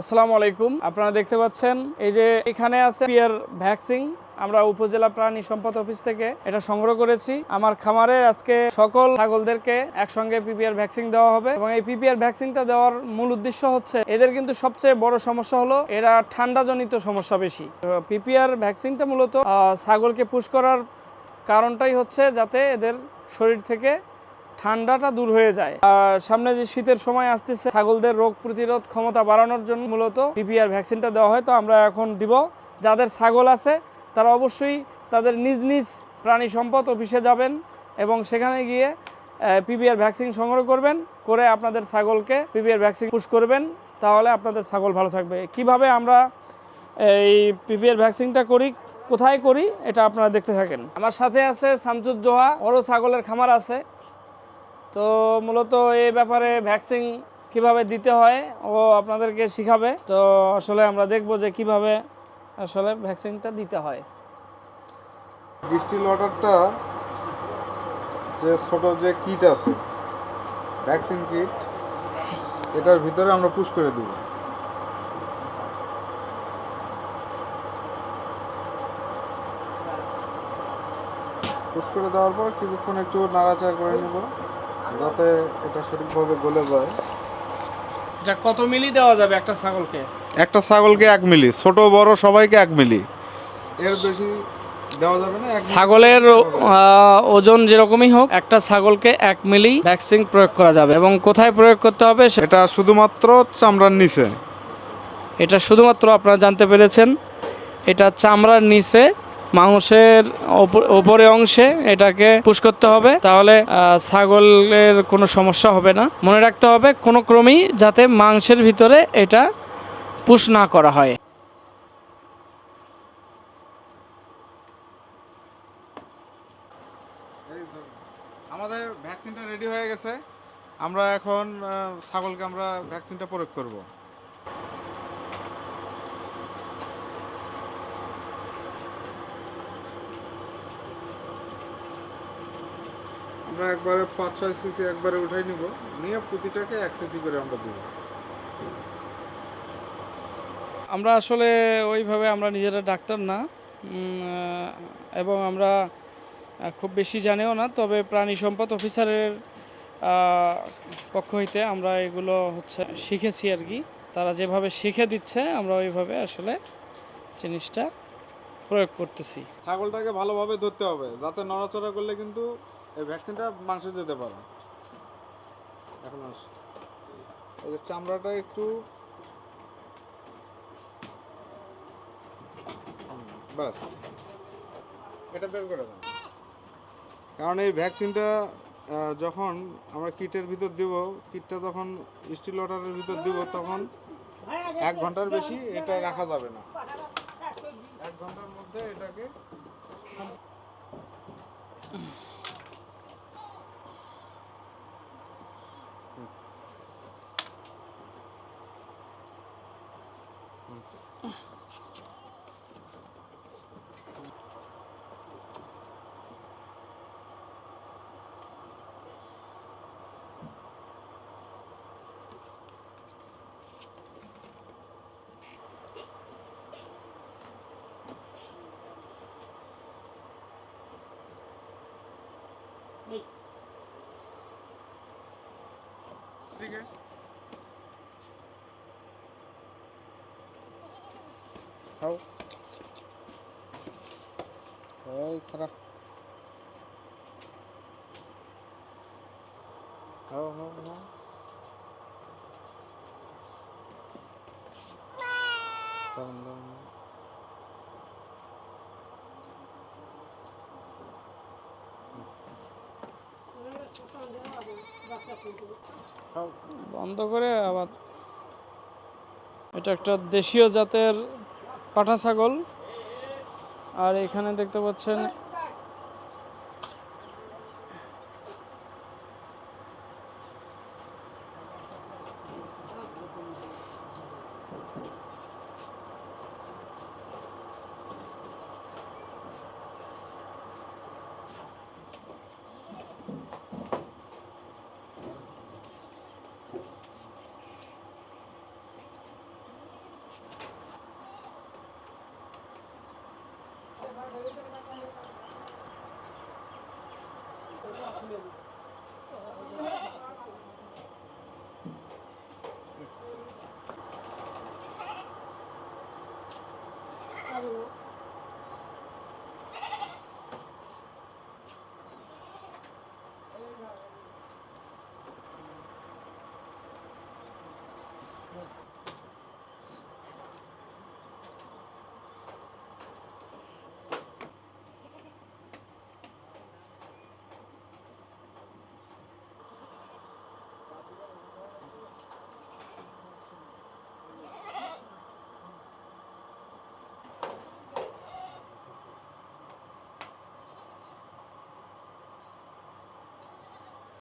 আসসালামু আলাইকুম। আপনারা দেখতে পাচ্ছেন, এই যে এখানে আছে পিয়ার ভ্যাকসিন। আমরা উপজেলা প্রাণী সম্পদ অফিস থেকে এটা সংগ্রহ করেছি। আমার খামারে আজকে সকল ছাগলদেরকে একসঙ্গে পিপিআর ভ্যাকসিন দেওয়া হবে এবং এই পিপিআর ভ্যাকসিনটা দেওয়ার মূল উদ্দেশ্য হচ্ছে, এদের কিন্তু সবচেয়ে বড় সমস্যা হলো এরা ঠান্ডাজনিত সমস্যা বেশি। পিপিআর ভ্যাকসিনটা মূলত ছাগলকে পুশ করার কারণটাই হচ্ছে যাতে এদের শরীর থেকে ঠান্ডাটা দূর হয়ে যায়। আর সামনে যে শীতের সময় আসতেছে, ছাগলদের রোগ প্রতিরোধ ক্ষমতা বাড়ানোর জন্য মূলত পিপিআর ভ্যাকসিনটা দেওয়া হয়। তো আমরা এখন দিব, যাদের ছাগল আছে, তারা অবশ্যই তাদের নিজ নিজ প্রাণী সম্পদ অফিসে যাবেন এবং সেখানে গিয়ে পিপিআর ভ্যাকসিন সংগ্রহ করবেন, করে আপনাদের ছাগলকে পিপিআর ভ্যাকসিন পুশ করবেন। তাহলে আপনাদের ছাগল ভালো থাকবে। কীভাবে আমরা এই পিপিআর ভ্যাকসিনটা করি, কোথায় করি, এটা আপনারা দেখতে থাকেন। আমার সাথে আছে শামসুজ্জোহা ওরও ছাগলের খামার আছে। তো মূলত এই ব্যাপারে ভ্যাকসিন কীভাবে দিতে হয় ও আপনাদেরকে শিখাবে। তো আসলে আমরা দেখব যে কীভাবে আসলে ভ্যাকসিনটা দিতে হয়। ডিস্টিল ওয়াটারটা যে ছোট যে কিট আছে ভ্যাকসিন কিট এটার ভিতরে আমরা পুশ করে দিব। পুশ করে দেওয়ার পর কিছুক্ষণ একটু নাড়াচাড়া করে নেব। যাতে এটা সঠিকভাবে গলে যায়। এটা কত মিলি দেওয়া যাবে একটা ছাগলকে? একটা ছাগলকে এক মিলি ছোট বড় সবাইকে এক মিলি। এর বেশি দেওয়া যাবে না ছাগলের ওজন যেরকমই হোক একটা ছাগলকে এক মিলি ভ্যাকসিন প্রয়োগ করা যাবে। এবং কোথায় প্রয়োগ করতে হবে এটা শুধুমাত্র চামড়ার নিচে। এটা শুধুমাত্র আপনারা জানতে পেরেছেন এটা চামড়ার নিচে মাংসের ওপর- অংশে এটাকে পুশ করতে হবে। তাহলে ছাগলের কোনো সমস্যা হবে না। মনে রাখতে হবে, কোনো ক্রমেই যাতে মাংসের ভিতরে এটা পুশ না করা হয়। আমাদের ভ্যাকসিনটা রেডি হয়ে গেছে। আমরা এখন ছাগলকে আমরা ভ্যাকসিনটা প্রয়োগ করব। আমরা একবারে পাঁচ ছয় সিসি একবারে উঠাই নিব। নিয়ে প্রতিটাকে এক সিসি করে আমরা দেবো। আমরা আসলে ওইভাবে আমরা নিজেরা ডাক্তার না। এবং আমরা খুব বেশি জানিও না তবে প্রাণী সম্পদ অফিসারের পক্ষ হইতে আমরা এগুলো হচ্ছে শিখেছি আর কি। তারা যেভাবে শিখে দিচ্ছে আমরা ওইভাবে আসলে জিনিসটা প্রয়োগ করতেছি। ছাগলটাকে ভালোভাবে ধরতে হবে যাতে নড়াচড়া করলে কিন্তু এই ভ্যাকসিনটা মাংসে যেতে পারে। এখন এই চামড়াটা একটু ব্যাস এটা বের করে দেন। কারণ এই ভ্যাকসিনটা যখন আমরা কিটের ভিতর দিব, কিটটা যখন স্টিল ওয়াটারের ভিতর দিব, তখন এক ঘণ্টার বেশি এটা রাখা যাবে না। এক ঘণ্টার মধ্যে এটাকে ठीक है খাও। এই খারাপ খাও খাও। খাও। বন্ধ করে আবার। এটা একটা দেশীয় জাতের পাঠা ছাগল আর এখানে দেখতে পাচ্ছেন